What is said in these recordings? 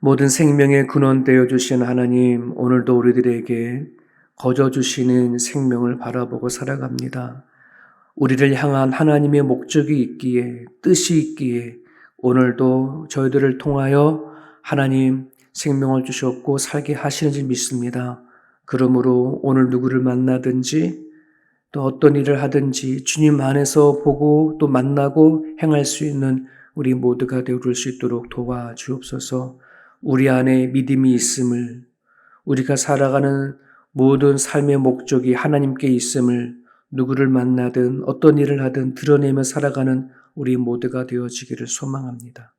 모든 생명의 근원 되어 주신 하나님, 오늘도 우리들에게 거저 주시는 생명을 바라보고 살아갑니다. 우리를 향한 하나님의 목적이 있기에, 뜻이 있기에, 오늘도 저희들을 통하여 하나님 생명을 주셨고 살게 하시는지 믿습니다. 그러므로 오늘 누구를 만나든지 또 어떤 일을 하든지 주님 안에서 보고 또 만나고 행할 수 있는 우리 모두가 되어줄 수 있도록 도와주옵소서 우리 안에 믿음이 있음을 우리가 살아가는 모든 삶의 목적이 하나님께 있음을 누구를 만나든 어떤 일을 하든 드러내며 살아가는 우리 모두가 되어지기를 소망합니다.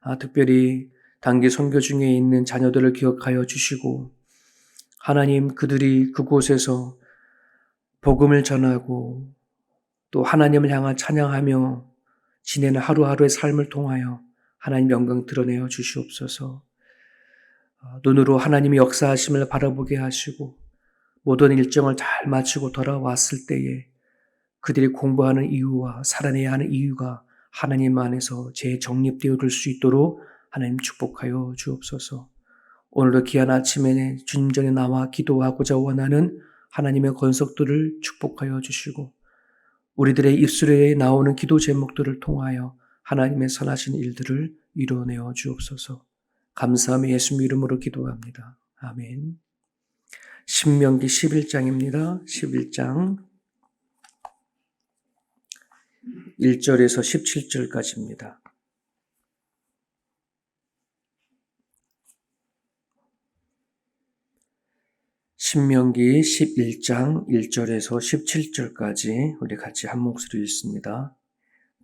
아, 특별히 단기 선교 중에 있는 자녀들을 기억하여 주시고 하나님 그들이 그곳에서 복음을 전하고 또 하나님을 향한 찬양하며 지내는 하루하루의 삶을 통하여 하나님 영광 드러내어 주시옵소서. 어, 눈으로 하나님의 역사하심을 바라보게 하시고 모든 일정을 잘 마치고 돌아왔을 때에 그들이 공부하는 이유와 살아내야 하는 이유가 하나님 안에서 재정립되어 줄 수 있도록 하나님 축복하여 주옵소서. 오늘도 귀한 아침에 주님 전에 나와 기도하고자 원하는 하나님의 건석들을 축복하여 주시고 우리들의 입술에 나오는 기도 제목들을 통하여 하나님의 선하신 일들을 이루어내어 주옵소서. 감사함의 예수님 이름으로 기도합니다. 아멘. 신명기 11장입니다. 11장 1절에서 17절까지입니다. 신명기 11장 1절에서 17절까지 우리 같이 한 목소리 읽습니다.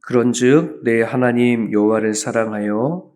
그런즉 내 하나님 여호와를 사랑하여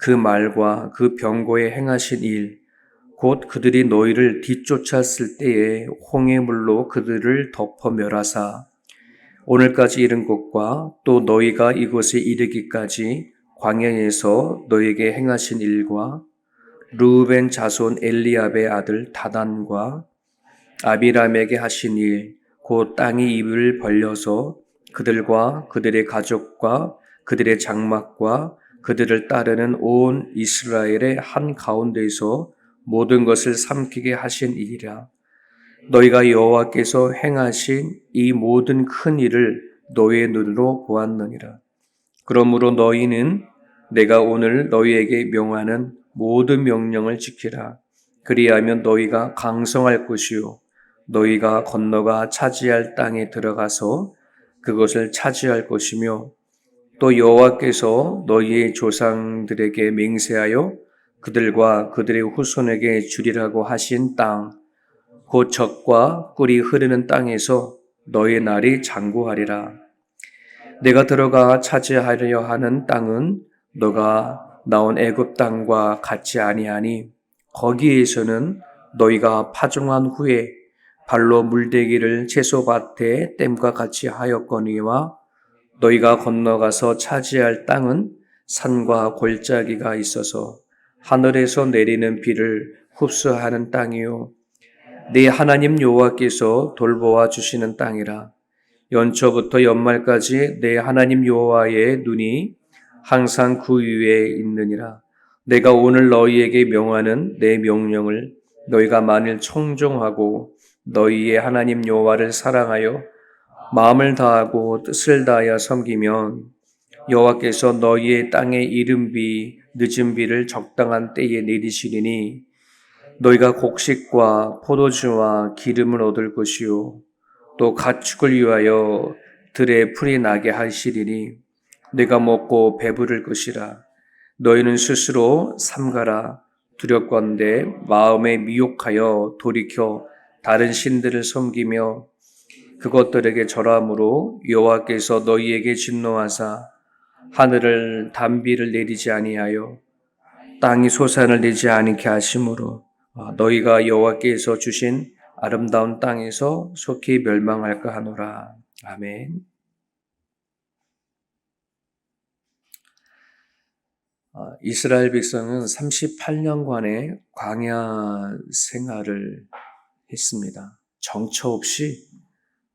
그 말과 그 병고에 행하신 일, 곧 그들이 너희를 뒤쫓았을 때에 홍해 물로 그들을 덮어 멸하사 오늘까지 이른 것과 또 너희가 이곳에 이르기까지 광야에서 너희에게 행하신 일과 루벤 자손 엘리압의 아들 다단과 아비람에게 하신 일, 곧 땅이 입을 벌려서 그들과 그들의 가족과 그들의 장막과 그들을 따르는 온 이스라엘의 한 가운데에서 모든 것을 삼키게 하신 일이라. 너희가 여호와께서 행하신 이 모든 큰 일을 너희의 눈으로 보았느니라. 그러므로 너희는 내가 오늘 너희에게 명하는 모든 명령을 지키라. 그리하면 너희가 강성할 것이요. 너희가 건너가 차지할 땅에 들어가서 그것을 차지할 것이며 또 여호와께서 너희의 조상들에게 맹세하여 그들과 그들의 후손에게 주리라고 하신 땅, 곧 적과 꿀이 흐르는 땅에서 너희 날이 장구하리라. 내가 들어가 차지하려 하는 땅은 너가 나온 애굽 땅과 같이 아니하니 거기에서는 너희가 파종한 후에 발로 물대기를 채소밭에 댐과 같이 하였거니와 너희가 건너가서 차지할 땅은 산과 골짜기가 있어서 하늘에서 내리는 비를 흡수하는 땅이요. 네 하나님 여호와께서 돌보아 주시는 땅이라. 연초부터 연말까지 내 하나님 여호와의 눈이 항상 그 위에 있느니라. 내가 오늘 너희에게 명하는 내 명령을 너희가 만일 청종하고 너희의 하나님 여호와를 사랑하여 마음을 다하고 뜻을 다하여 섬기면 여호와께서 너희의 땅에 이른 비 늦은 비를 적당한 때에 내리시리니 너희가 곡식과 포도주와 기름을 얻을 것이요 또 가축을 위하여 들에 풀이 나게 하시리니 내가 먹고 배부를 것이라. 너희는 스스로 삼가라. 두렵건대 마음에 미혹하여 돌이켜 다른 신들을 섬기며 그것들에게 절함으로 여호와께서 너희에게 진노하사 하늘을 담비를 내리지 아니하여 땅이 소산을 내지 않게 하심으로 어, 너희가 여호와께서 주신 아름다운 땅에서 속히 멸망할까 하노라. 아멘. 어, 이스라엘 백성은 38년간의 광야 생활을 했습니다. 정처 없이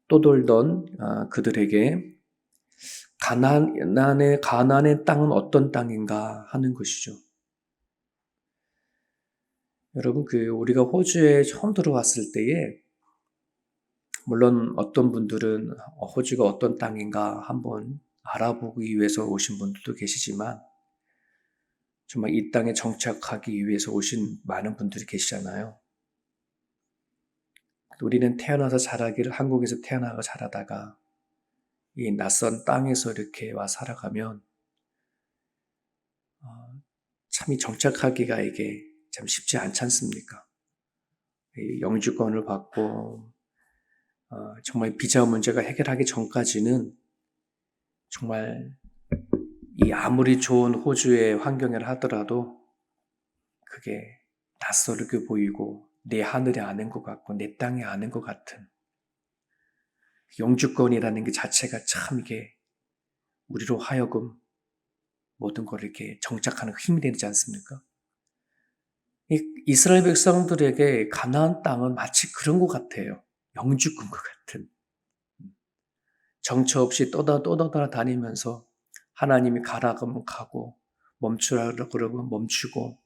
떠돌던 아, 그들에게 가나안의 가나안의 땅은 어떤 땅인가 하는 것이죠. 여러분 그 우리가 호주에 처음 들어왔을 때에 물론 어떤 분들은 호주가 어떤 땅인가 한번 알아보기 위해서 오신 분들도 계시지만 정말 이 땅에 정착하기 위해서 오신 많은 분들이 계시잖아요. 우리는 태어나서 자라기를 한국에서 태어나고 자라다가 이 낯선 땅에서 이렇게 와 살아가면 어, 참이 정착하기가 이게 참 쉽지 않지 않습니까? 영주권을 받고 어, 정말 비자 문제가 해결하기 전까지는 정말 이 아무리 좋은 호주의 환경을 하더라도 그게 낯설게 보이고 내 하늘에 아는 것 같고 내 땅에 아는 것 같은 영주권이라는 게 자체가 참 이게 우리로 하여금 모든 걸 이렇게 정착하는 힘이 되지 않습니까? 이스라엘 백성들에게 가나안 땅은 마치 그런 것 같아요. 영주권과 같은. 정처 없이 떠다 떠다 다니면서 하나님이 가라 그러면 가고 멈추라 그러면 멈추고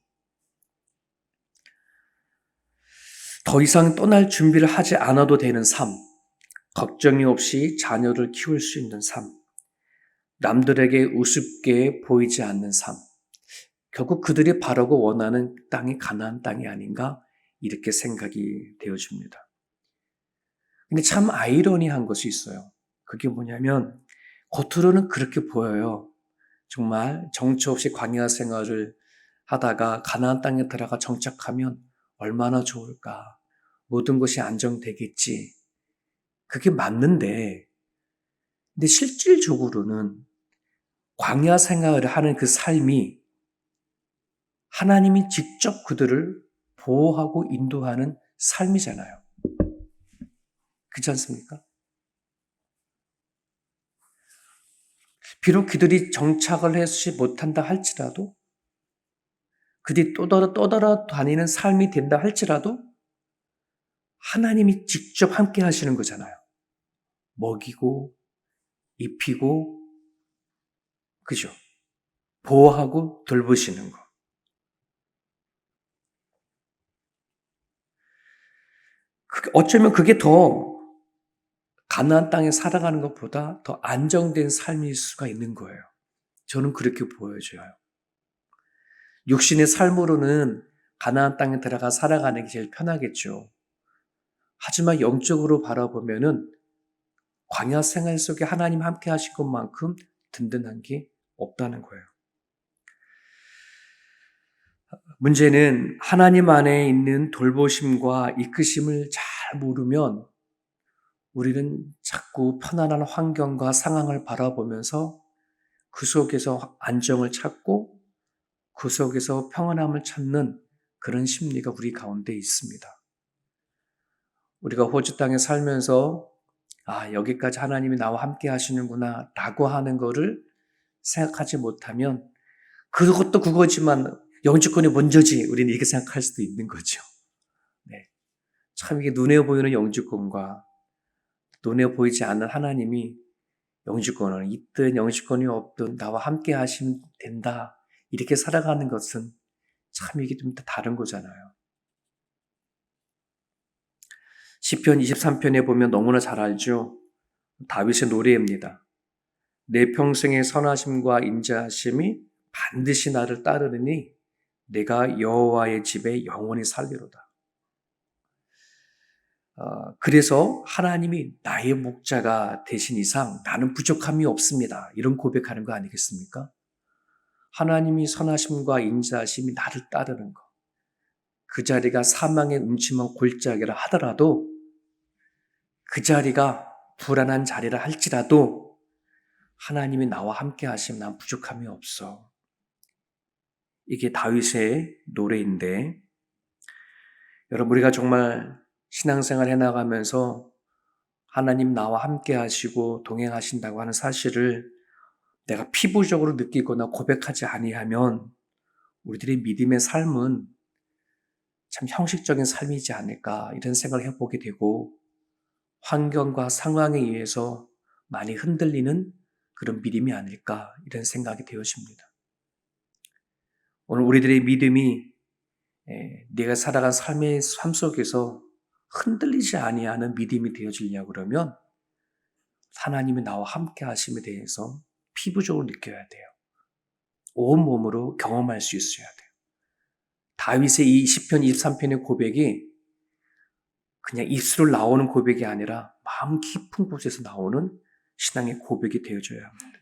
더 이상 떠날 준비를 하지 않아도 되는 삶, 걱정이 없이 자녀를 키울 수 있는 삶, 남들에게 우습게 보이지 않는 삶, 결국 그들이 바라고 원하는 땅이 가나안 땅이 아닌가 이렇게 생각이 되어집니다. 근데 참 아이러니한 것이 있어요. 그게 뭐냐면 겉으로는 그렇게 보여요. 정말 정처 없이 광야 생활을 하다가 가나안 땅에 들어가 정착하면 얼마나 좋을까. 모든 것이 안정되겠지. 그게 맞는데, 근데 실질적으로는 광야 생활을 하는 그 삶이 하나님이 직접 그들을 보호하고 인도하는 삶이잖아요. 그렇지 않습니까? 비록 그들이 정착을 하지 못한다 할지라도 그들이 또다라 떠돌아 다니는 삶이 된다 할지라도 하나님이 직접 함께 하시는 거잖아요. 먹이고 입히고 그죠? 보호하고 돌보시는 거. 어쩌면 그게 더 가나안 땅에 살아가는 것보다 더 안정된 삶일 수가 있는 거예요. 저는 그렇게 보여져요. 육신의 삶으로는 가나안 땅에 들어가 살아가는 게 제일 편하겠죠. 하지만 영적으로 바라보면은 광야 생활 속에 하나님 함께 하신 것만큼 든든한 게 없다는 거예요. 문제는 하나님 안에 있는 돌보심과 이끄심을 잘 모르면 우리는 자꾸 편안한 환경과 상황을 바라보면서 그 속에서 안정을 찾고 그 속에서 평안함을 찾는 그런 심리가 우리 가운데 있습니다. 우리가 호주 땅에 살면서 아, 여기까지 하나님이 나와 함께 하시는구나 라고 하는 거를 생각하지 못하면 그것도 그거지만 영주권이 먼저지 우리는 이렇게 생각할 수도 있는 거죠. 네. 참 이게 눈에 보이는 영주권과 눈에 보이지 않는 하나님이 영주권은 있든 영주권이 없든 나와 함께 하시면 된다. 이렇게 살아가는 것은 참 이게 좀 다른 거잖아요. 시편 23편에 보면 너무나 잘 알죠. 다윗의 노래입니다. 내 평생의 선하심과 인자하심이 반드시 나를 따르느니 내가 여호와의 집에 영원히 살리로다. 어, 그래서 하나님이 나의 목자가 되신 이상 나는 부족함이 없습니다. 이런 고백하는 거 아니겠습니까? 하나님이 선하심과 인자하심이 나를 따르는 것. 그 자리가 사망의 음침한 골짜기라 하더라도 그 자리가 불안한 자리라 할지라도 하나님이 나와 함께 하시면 난 부족함이 없어. 이게 다윗의 노래인데 여러분 우리가 정말 신앙생활 해나가면서 하나님 나와 함께 하시고 동행하신다고 하는 사실을 내가 피부적으로 느끼거나 고백하지 아니하면 우리들의 믿음의 삶은 참 형식적인 삶이지 않을까 이런 생각을 해보게 되고 환경과 상황에 의해서 많이 흔들리는 그런 믿음이 아닐까 이런 생각이 되어집니다. 오늘 우리들의 믿음이 에, 내가 살아간 삶의 삶 속에서 흔들리지 아니하는 믿음이 되어지려고 그러면 하나님이 나와 함께 하심에 대해서 피부적으로 느껴야 돼요. 온 몸으로 경험할 수 있어야 돼요. 다윗의 이 10편 23편의 고백이 그냥 입술로 나오는 고백이 아니라 마음 깊은 곳에서 나오는 신앙의 고백이 되어져야 합니다.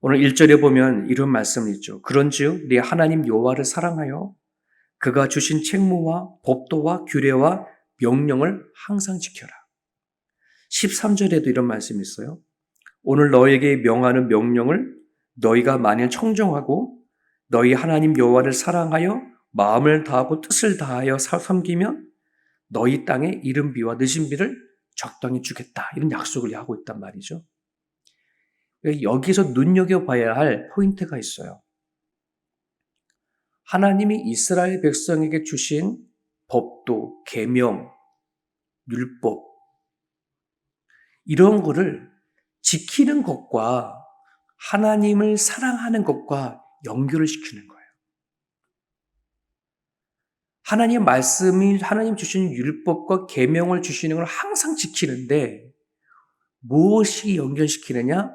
오늘 1절에 보면 이런 말씀이 있죠. 그런즉 네 하나님 여호와를 사랑하여 그가 주신 책무와 법도와 규례와 명령을 항상 지켜라. 13절에도 이런 말씀이 있어요. 오늘 너에게 명하는 명령을 너희가 만일 청정하고 너희 하나님 여호와를 사랑하여 마음을 다하고 뜻을 다하여 섬기면 너희 땅에 이른 비와 늦은 비를 적당히 주겠다. 이런 약속을 하고 있단 말이죠. 여기서 눈여겨봐야 할 포인트가 있어요. 하나님이 이스라엘 백성에게 주신 법도, 계명, 율법 이런 거를 지키는 것과 하나님을 사랑하는 것과 연결을 시키는 거예요. 하나님 말씀이 하나님 주신 율법과 계명을 주시는 걸 항상 지키는데 무엇이 연결시키느냐?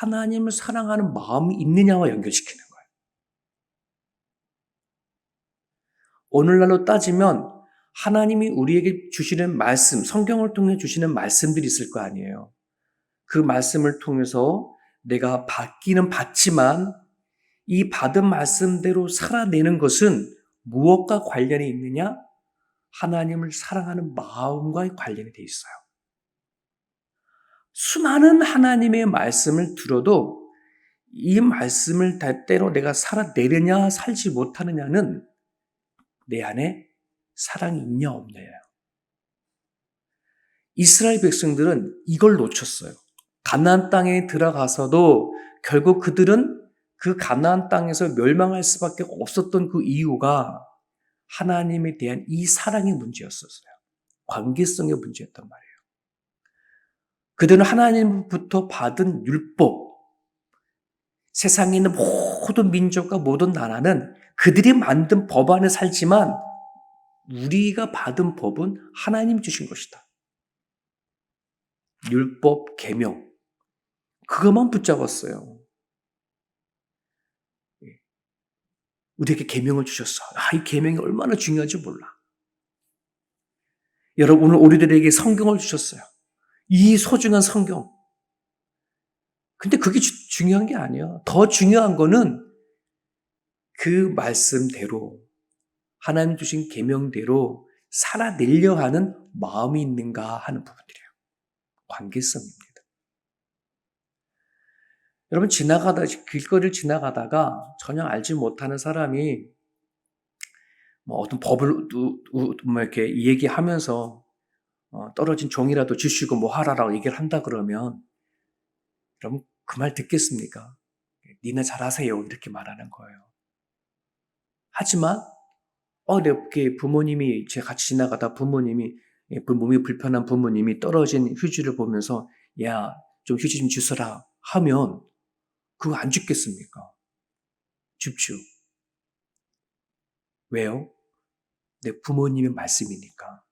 하나님을 사랑하는 마음이 있느냐와 연결시키는 거예요. 오늘날로 따지면 하나님이 우리에게 주시는 말씀, 성경을 통해 주시는 말씀들이 있을 거 아니에요. 그 말씀을 통해서 내가 받기는 받지만 이 받은 말씀대로 살아내는 것은 무엇과 관련이 있느냐? 하나님을 사랑하는 마음과 관련이 돼 있어요. 수많은 하나님의 말씀을 들어도 이 말씀을 때로 내가 살아내느냐 살지 못하느냐는 내 안에 사랑이 있냐 없냐예요. 이스라엘 백성들은 이걸 놓쳤어요. 가나안 땅에 들어가서도 결국 그들은 그 가나안 땅에서 멸망할 수밖에 없었던 그 이유가 하나님에 대한 이 사랑의 문제였었어요. 관계성의 문제였단 말이에요. 그들은 하나님부터 받은 율법, 세상에 있는 모든 민족과 모든 나라는 그들이 만든 법 안에 살지만 우리가 받은 법은 하나님 주신 것이다. 율법, 계명. 그것만 붙잡았어요. 우리에게 계명을 주셨어. 아, 이 계명이 얼마나 중요한지 몰라. 여러분 오늘 우리들에게 성경을 주셨어요. 이 소중한 성경. 근데 그게 주, 중요한 게 아니야. 더 중요한 거는 그 말씀대로 하나님 주신 계명대로 살아내려 하는 마음이 있는가 하는 부분들이에요. 관계성입니다. 여러분 지나가다 길거리를 지나가다가 전혀 알지 못하는 사람이 뭐 어떤 법을 뭐 이렇게 얘기하면서 어, 떨어진 종이라도 주시고 뭐 하라라고 얘기를 한다 그러면 여러분 그 말 듣겠습니까? 니네 잘하세요 이렇게 말하는 거예요. 하지만 어, 내 부모님이 제가 같이 지나가다 부모님이 예, 몸이 불편한 부모님이 떨어진 휴지를 보면서 야 좀 휴지 좀 주서라 하면 그거 안 죽겠습니까? 줍죠. 왜요? 내 부모님의 말씀이니까.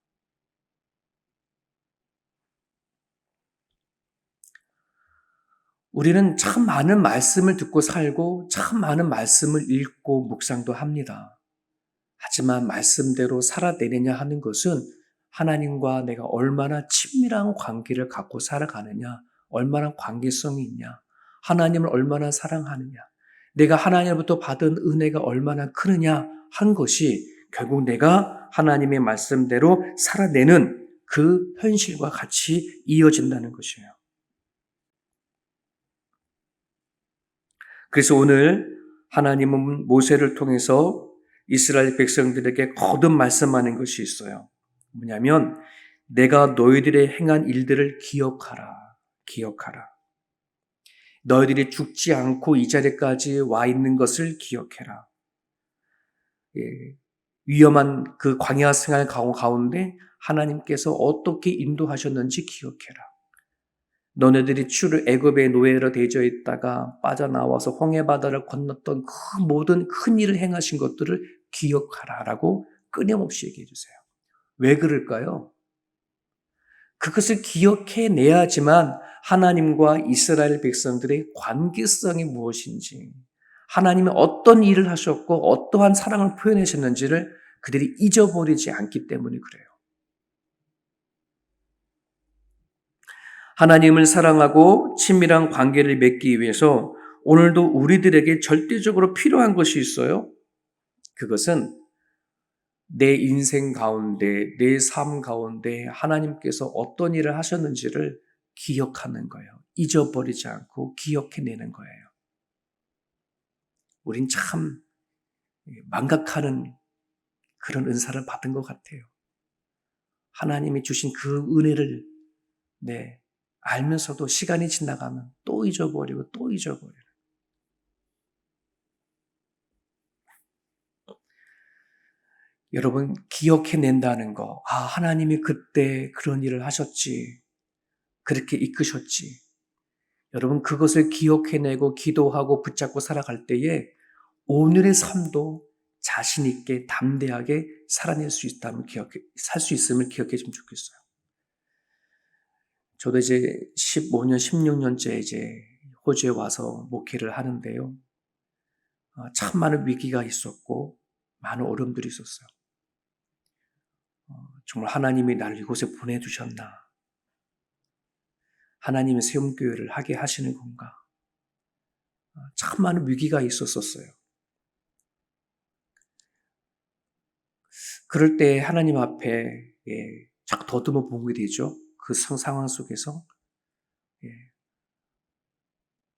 우리는 참 많은 말씀을 듣고 살고 참 많은 말씀을 읽고 묵상도 합니다. 하지만 말씀대로 살아내느냐 하는 것은 하나님과 내가 얼마나 친밀한 관계를 갖고 살아가느냐, 얼마나 관계성이 있냐, 하나님을 얼마나 사랑하느냐, 내가 하나님부터 받은 은혜가 얼마나 크느냐 한 것이 결국 내가 하나님의 말씀대로 살아내는 그 현실과 같이 이어진다는 것이에요. 그래서 오늘 하나님은 모세를 통해서 이스라엘 백성들에게 거듭 말씀하는 것이 있어요. 뭐냐면 내가 너희들의 행한 일들을 기억하라. 기억하라. 너희들이 죽지 않고 이 자리까지 와 있는 것을 기억해라. 예, 위험한 그 광야 생활 가운데 하나님께서 어떻게 인도하셨는지 기억해라. 너네들이 추를 애굽의 노예로 되어 있다가 빠져나와서 홍해 바다를 건넜던 그 모든 큰 일을 행하신 것들을 기억하라라고 끊임없이 얘기해 주세요. 왜 그럴까요? 그것을 기억해 내야지만 하나님과 이스라엘 백성들의 관계성이 무엇인지, 하나님이 어떤 일을 하셨고 어떠한 사랑을 표현하셨는지를 그들이 잊어버리지 않기 때문에 그래요. 하나님을 사랑하고 친밀한 관계를 맺기 위해서 오늘도 우리들에게 절대적으로 필요한 것이 있어요. 그것은 내 인생 가운데, 내 삶 가운데 하나님께서 어떤 일을 하셨는지를 기억하는 거예요. 잊어버리지 않고 기억해내는 거예요. 우린 참 망각하는 그런 은사를 받은 것 같아요. 하나님이 주신 그 은혜를 네, 알면서도 시간이 지나가면 또 잊어버리고 또 잊어버려요. 여러분 기억해낸다는 거, 아 하나님이 그때 그런 일을 하셨지, 그렇게 이끄셨지. 여러분 그것을 기억해내고 기도하고 붙잡고 살아갈 때에 오늘의 삶도 자신 있게 담대하게 살아낼 수 있다면 기억해 살 수 있음을 기억해 주면 좋겠어요. 저도 이제 15년, 16년째 이제 호주에 와서 목회를 하는데요. 어, 참 많은 위기가 있었고, 많은 어려움들이 있었어요. 어, 정말 하나님이 나를 이곳에 보내두셨나? 하나님의 세움교회를 하게 하시는 건가? 어, 참 많은 위기가 있었었어요. 그럴 때 하나님 앞에 예, 자꾸 더듬어 보게 되죠. 그 상황 속에서 예.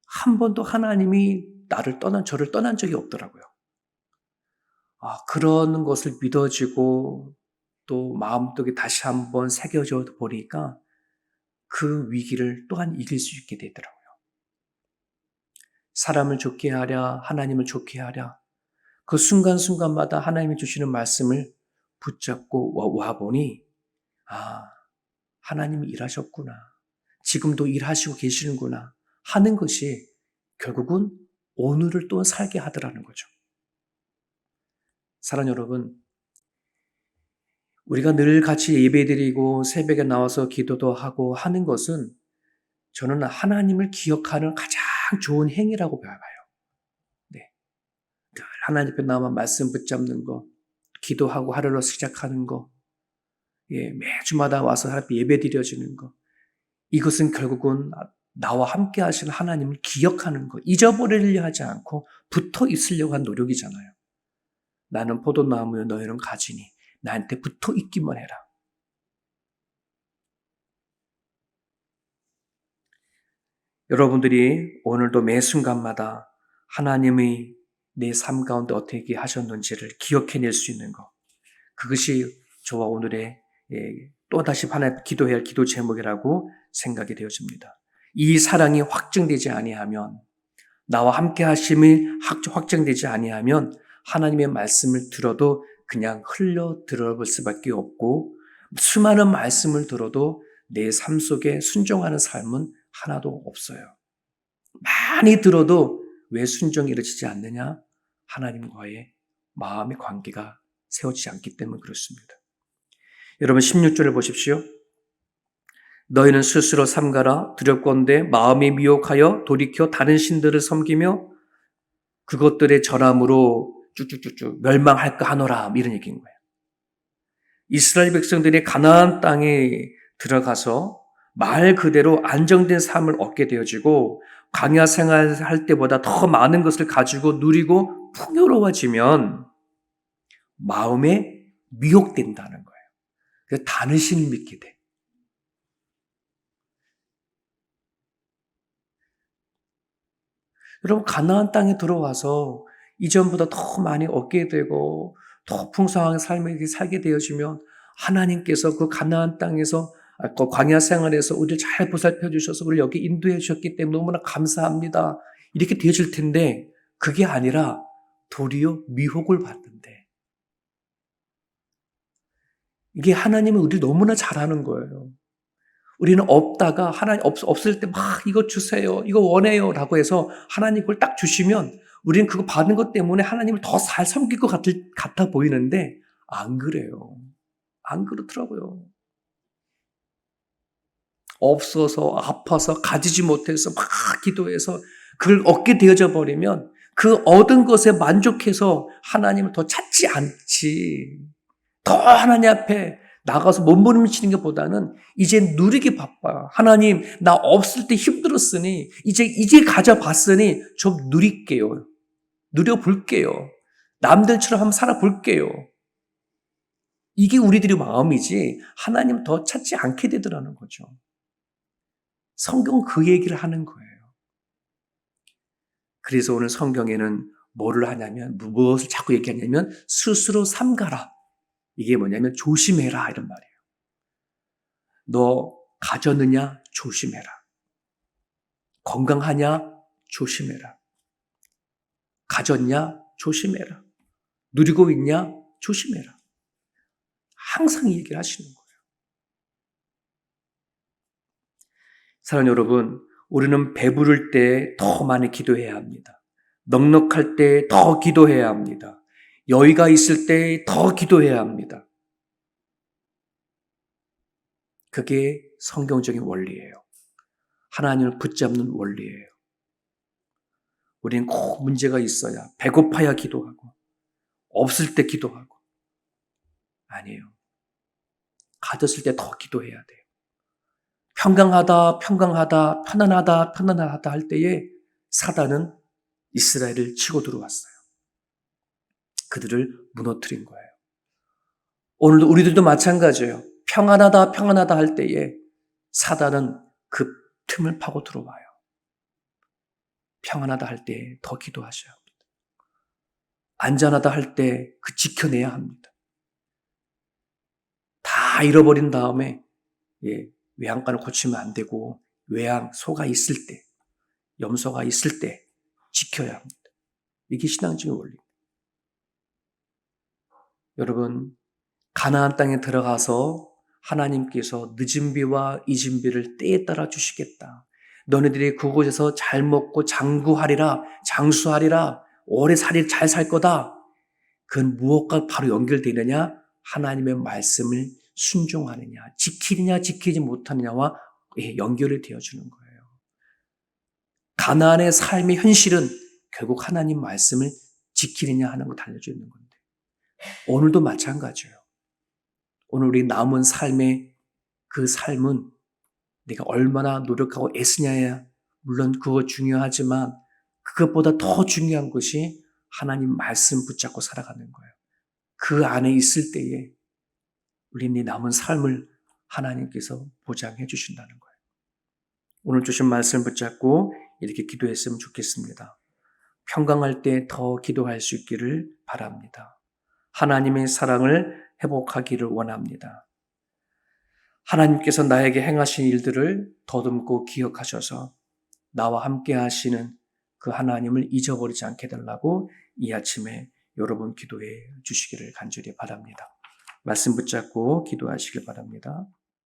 한 번도 하나님이 나를 떠난 저를 떠난 적이 없더라고요. 아, 그런 것을 믿어지고 또 마음속에 다시 한번 새겨져 보니까 그 위기를 또한 이길 수 있게 되더라고요. 사람을 좋게 하랴, 하나님을 좋게 하랴. 그 순간순간마다 하나님이 주시는 말씀을 붙잡고 와 보니, 아, 하나님이 일하셨구나. 지금도 일하시고 계시는구나. 하는 것이 결국은 오늘을 또 살게 하더라는 거죠. 사랑 여러분, 우리가 늘 같이 예배드리고 새벽에 나와서 기도도 하고 하는 것은 저는 하나님을 기억하는 가장 좋은 행위라고 봐요. 네. 하나님 앞에 나와 말씀 붙잡는 거, 기도하고 하루를 시작하는 거, 예, 매주마다 와서 예배 드려지는 것. 이것은 결국은 나와 함께 하시는 하나님을 기억하는 것, 잊어버리려 하지 않고 붙어 있으려고 한 노력이잖아요. 나는 포도나무여 너희는 가지니 나한테 붙어 있기만 해라. 여러분들이 오늘도 매 순간마다 하나님의 내 삶 가운데 어떻게 하셨는지를 기억해낼 수 있는 것. 그것이 저와 오늘의 예, 또다시 하나 기도해야 할 기도 제목이라고 생각이 되어집니다. 이 사랑이 확증되지 아니하면 나와 함께 하심이 확정되지 아니하면 하나님의 말씀을 들어도 그냥 흘려 들어볼 수밖에 없고 수많은 말씀을 들어도 내 삶 속에 순종하는 삶은 하나도 없어요. 많이 들어도 왜 순종이 이루어지지 않느냐? 하나님과의 마음의 관계가 세워지지 않기 때문에 그렇습니다. 여러분 16절을 보십시오. 너희는 스스로 삼가라 두렵건대 마음이 미혹하여 돌이켜 다른 신들을 섬기며 그것들의 절함으로 쭉쭉쭉쭉 멸망할까 하노라 이런 얘기인 거예요. 이스라엘 백성들이 가나안 땅에 들어가서 말 그대로 안정된 삶을 얻게 되어지고 광야 생활할 때보다 더 많은 것을 가지고 누리고 풍요로워지면 마음에 미혹된다는 거예요. 그 다른 신을 믿게 돼. 여러분 가나안 땅에 들어와서 이전보다 더 많이 얻게 되고 더 풍성한 삶을 살게 되어지면 하나님께서 그 가나안 땅에서 아, 그 광야 생활에서 우리를 잘 보살펴 주셔서 우리를 여기 인도해 주셨기 때문에 너무나 감사합니다. 이렇게 되어질 텐데 그게 아니라 도리어 미혹을 받는데 이게 하나님은 우리 너무나 잘하는 거예요. 우리는 없다가 하나님 없, 없을 때 막 이거 주세요. 이거 원해요. 라고 해서 하나님 그걸 딱 주시면 우리는 그거 받은 것 때문에 하나님을 더 잘 섬길 것 같을, 같아 보이는데 안 그래요. 안 그렇더라고요. 없어서 아파서 가지지 못해서 막 기도해서 그걸 얻게 되어져 버리면 그 얻은 것에 만족해서 하나님을 더 찾지 않지. 더 하나님 앞에 나가서 몸부림치는 것보다는 이제 누리기 바빠. 하나님, 나 없을 때 힘들었으니, 이제, 이제 가져봤으니 좀 누릴게요. 누려볼게요. 남들처럼 한번 살아볼게요. 이게 우리들의 마음이지, 하나님 더 찾지 않게 되더라는 거죠. 성경 그 얘기를 하는 거예요. 그래서 오늘 성경에는 뭐를 하냐면, 무엇을 자꾸 얘기하냐면, 스스로 삼가라. 이게 뭐냐면 조심해라 이런 말이에요. 너 가졌느냐 조심해라. 건강하냐 조심해라. 가졌냐 조심해라. 누리고 있냐 조심해라. 항상 이 얘기를 하시는 거예요. 사랑 여러분, 우리는 배부를 때 더 많이 기도해야 합니다. 넉넉할 때 더 기도해야 합니다. 여유가 있을 때 더 기도해야 합니다. 그게 성경적인 원리예요. 하나님을 붙잡는 원리예요. 우리는 꼭 문제가 있어야 배고파야 기도하고 없을 때 기도하고 아니에요. 가졌을 때 더 기도해야 돼요. 평강하다, 평강하다, 편안하다, 편안하다 할 때에 사단은 이스라엘을 치고 들어왔어요. 그들을 무너뜨린 거예요. 오늘도 우리들도 마찬가지예요. 평안하다, 평안하다 할 때에 사단은 그 틈을 파고 들어와요. 평안하다 할 때 더 기도하셔야 합니다. 안전하다 할 때 그 지켜내야 합니다. 다 잃어버린 다음에 예, 외양간을 고치면 안 되고 외양 소가 있을 때, 염소가 있을 때 지켜야 합니다. 이게 신앙적인 원리. 여러분, 가나안 땅에 들어가서 하나님께서 늦은 비와 잊은 비를 때에 따라 주시겠다. 너네들이 그곳에서 잘 먹고 장구하리라, 장수하리라, 오래 살이 잘 살 거다. 그건 무엇과 바로 연결되느냐? 하나님의 말씀을 순종하느냐, 지키느냐, 지키지 못하느냐와 연결이 되어주는 거예요. 가나안의 삶의 현실은 결국 하나님 말씀을 지키느냐 하는 거 달려져 있는 건데. 오늘도 마찬가지예요. 오늘 우리 남은 삶의 그 삶은 내가 얼마나 노력하고 애쓰냐야 물론 그거 중요하지만 그것보다 더 중요한 것이 하나님 말씀 붙잡고 살아가는 거예요. 그 안에 있을 때에 우리 네 남은 삶을 하나님께서 보장해 주신다는 거예요. 오늘 주신 말씀 붙잡고 이렇게 기도했으면 좋겠습니다. 평강할 때 더 기도할 수 있기를 바랍니다. 하나님의 사랑을 회복하기를 원합니다. 하나님께서 나에게 행하신 일들을 더듬고 기억하셔서 나와 함께 하시는 그 하나님을 잊어버리지 않게 달라고 이 아침에 여러분 기도해 주시기를 간절히 바랍니다. 말씀 붙잡고 기도하시길 바랍니다.